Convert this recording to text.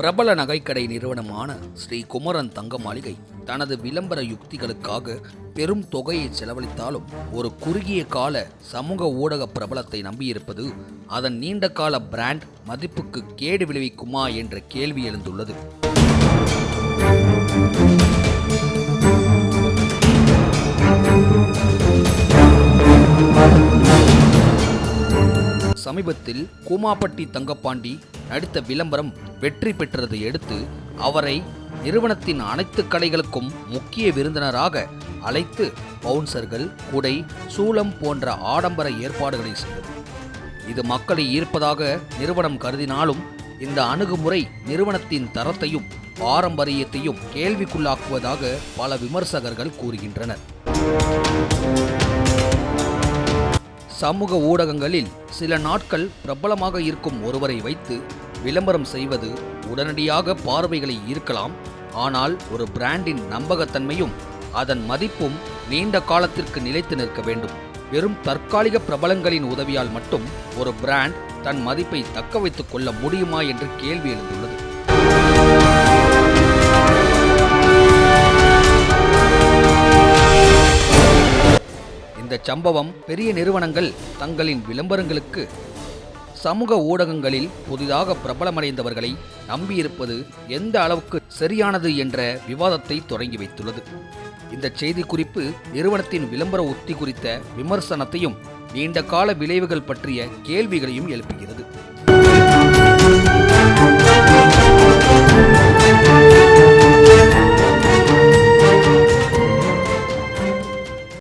பிரபல நகைக்கடை நிறுவனமான ஸ்ரீ குமரன் தங்க மாளிகை தனது விளம்பர யுக்திகளுக்காக பெரும் தொகையை செலவழித்தாலும் ஒரு குறுகிய கால சமூக ஊடக பிரபலத்தை நம்பியிருப்பது அதன் நீண்ட கால பிராண்ட் மதிப்புக்கு கேடு விளைவிக்குமா என்ற கேள்வி எழுந்துள்ளது. சமீபத்தில் கூமாப்பட்டி தங்கப்பாண்டி நடித்த விளம்பரம் வெற்றி பெற்றதை அடுத்து அவரை நிறுவனத்தின் அனைத்து கடைகளுக்கும் முக்கிய விருந்தினராக அழைத்து பவுன்சர்கள் குடை சூளம் போன்ற ஆடம்பர ஏற்பாடுகளை செய்தது. இது மக்களை ஈர்ப்பதாக நிறுவனம் கருதினாலும் இந்த அணுகுமுறை நிறுவனத்தின் தரத்தையும் பாரம்பரியத்தையும் கேள்விக்குள்ளாக்குவதாக பல விமர்சகர்கள் கூறுகின்றனர். சமூக ஊடகங்களில் சில நாட்கள் பிரபலமாக இருக்கும் ஒருவரை வைத்து விளம்பரம் செய்வது உடனடியாக பார்வைகளை ஈர்க்கலாம். ஆனால் ஒரு பிராண்டின் நம்பகத்தன்மையும் அதன் மதிப்பும் நீண்ட காலத்திற்கு நிலைத்து நிற்க வேண்டும். வெறும் தற்காலிக பிரபலங்களின் உதவியால் மட்டும் ஒரு பிராண்ட் தன் மதிப்பை தக்க வைத்துக் கொள்ள முடியுமா என்று கேள்வி எழுந்துள்ளது. இந்த சம்பவம் பெரிய நிறுவனங்கள் தங்களின் விளம்பரங்களுக்கு சமூக ஊடகங்களில் புதிதாக பிரபலமடைந்தவர்களை நம்பியிருப்பது எந்த அளவுக்கு சரியானது என்ற விவாதத்தை தொடங்கி வைத்துள்ளது. இந்த செய்தி குறிப்பு நிறுவனத்தின் விளம்பர உத்தி குறித்த விமர்சனத்தையும் நீண்ட கால விளைவுகள் பற்றிய கேள்விகளையும் எழுப்புகிறது.